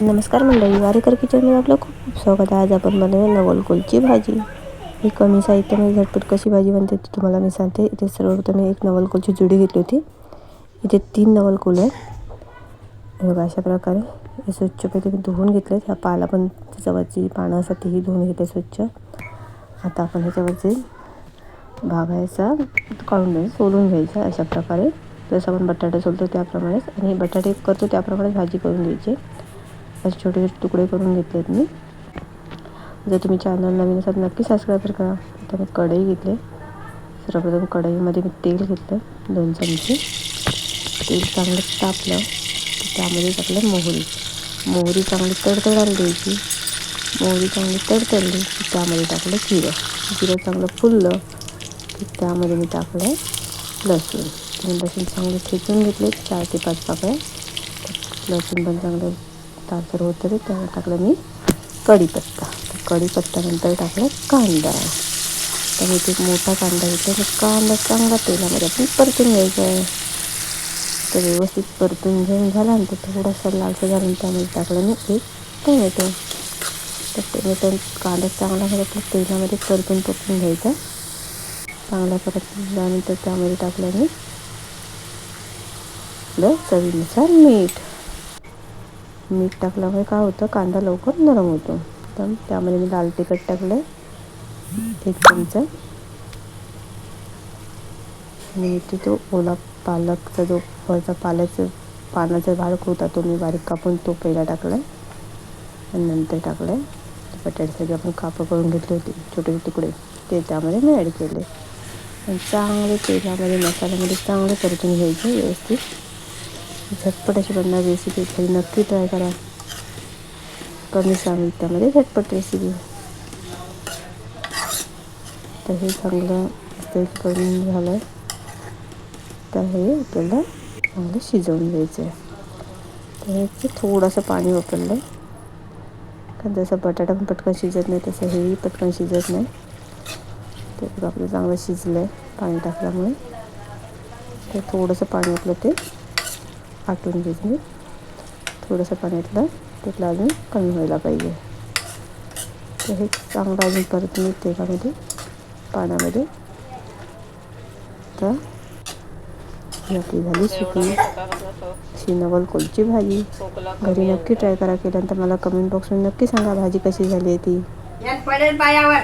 नमस्कार मंडळी वारेकर किचनमध्ये आपलं खूप खूप स्वागत आहे. आज आपण बनवूया नवलकोलची भाजी. ही कमी साहित्यामध्ये झटपट कशी भाजी बनते ती तुम्हाला मी सांगते. इथे सर्वप्रथम एक नवलकोलची जुडी घेतली होती. इथे तीन नवलकोल आहेत. बघा अशा प्रकारे हे स्वच्छ पहिले मी धुवून घेतले ह्या पाला पण त्याच्यावरची पानं असतात तीही धुवून घेते स्वच्छ. आता आपण ह्याच्यावरचे भाग आहे काढून घ्यायचा सोलून घ्यायचा अशा प्रकारे. जसं आपण बटाटे सोलतो त्याप्रमाणेच आणि बटाटे करतो त्याप्रमाणेच भाजी करून घ्यायची. असे छोटे छोटे तुकडे करून घेतले आहेत मी. जर तुम्ही चॅनल नवीन असाल नक्की सबस्क्राईब करा. आता मी कढई घेतले. सर्वप्रथम कढईमध्ये मी तेल घेतलं. दोन चमचे. तेल चांगलं तापलं. त्यामध्ये टाकलं मोहरी. मोहरी चांगली तडतडायला द्यायची. मोहरी चांगली तडतडली की त्यामध्ये टाकलं जिरं. जिरं चांगलं फुललं. की त्यामध्ये मी टाकलं लसूण. तुम्ही लसूण चांगले ठेचून घेतले. चार ते पाच पाकळ्या. लसूण पण चांगलं तासर होतं ते. त्यावर टाकलं मी कढीपत्ता. तर कढीपत्त्यानंतर टाकलं कांदा. तर मी एक मोठा कांदा घेतला. तर कांदा चांगला तेलामध्ये आपण परतून घ्यायचा आहे. तर व्यवस्थित परतून घेऊन झाल्यानंतर थोडासा लालसा झालं त्यामध्ये टाकलं मी एक टोमॅटो. तर टोमॅटो कांदा चांगला आपलं तेलामध्ये परतून परतून घ्यायचा. चांगला परतल्यानंतर त्यामध्ये टाकलं मी आपलं चवीनुसार मीठ. मीठ टाकल्यामुळे काय होतं? कांदा लवकर नरम होतो. तर त्यामध्ये मी लाल तिखट टाकलं एक चमचा. आणि इथे तो ओला पालकचा जो वरचा पाल्याचं पानाचा भाग होता तो मी बारीक कापून तो पहिला टाकला आणि नंतर टाकलं बटाट्यासाठी आपण कापं करून घेतले होते छोटे छोटे तुकडे. ते त्यामध्ये मी ॲड केले. आणि चांगले तेलामध्ये मसाल्यामध्ये चांगलं परतून घ्यायचं व्यवस्थित. झटपट अशी बनणार रेसिपी घरी नक्की ट्राय करा. कमी साहित्यामध्ये झटपट रेसिपी तर हे चांगलं मस्त करून झालं आहे तर हे आपल्याला चांगलं शिजवून घ्यायचं आहे तर ह्याचं थोडंसं पाणी वापरलं आहे कारण जसं बटाटा पण पटकन शिजत नाही तसं हेही पटकन शिजत नाही. तर आपलं चांगलं शिजलं आहे पाणी टाकल्यामुळे. तर थोडंसं पाणी आपलं ते आटून घेतलं. थोडंसं पाण्यातलं त्यातलं अजून कमी व्हायला पाहिजे. तर हे चांगलं अजून परत मी तेलामध्ये पाण्यामध्ये. तर ही आपली झाली सुकी. शिनवल कोलची भाजी. घरी नक्की ट्राय करा. केल्यानंतर मला कमेंट बॉक्समध्ये नक्की सांगा भाजी कशी झाली आहे ती. पायावर.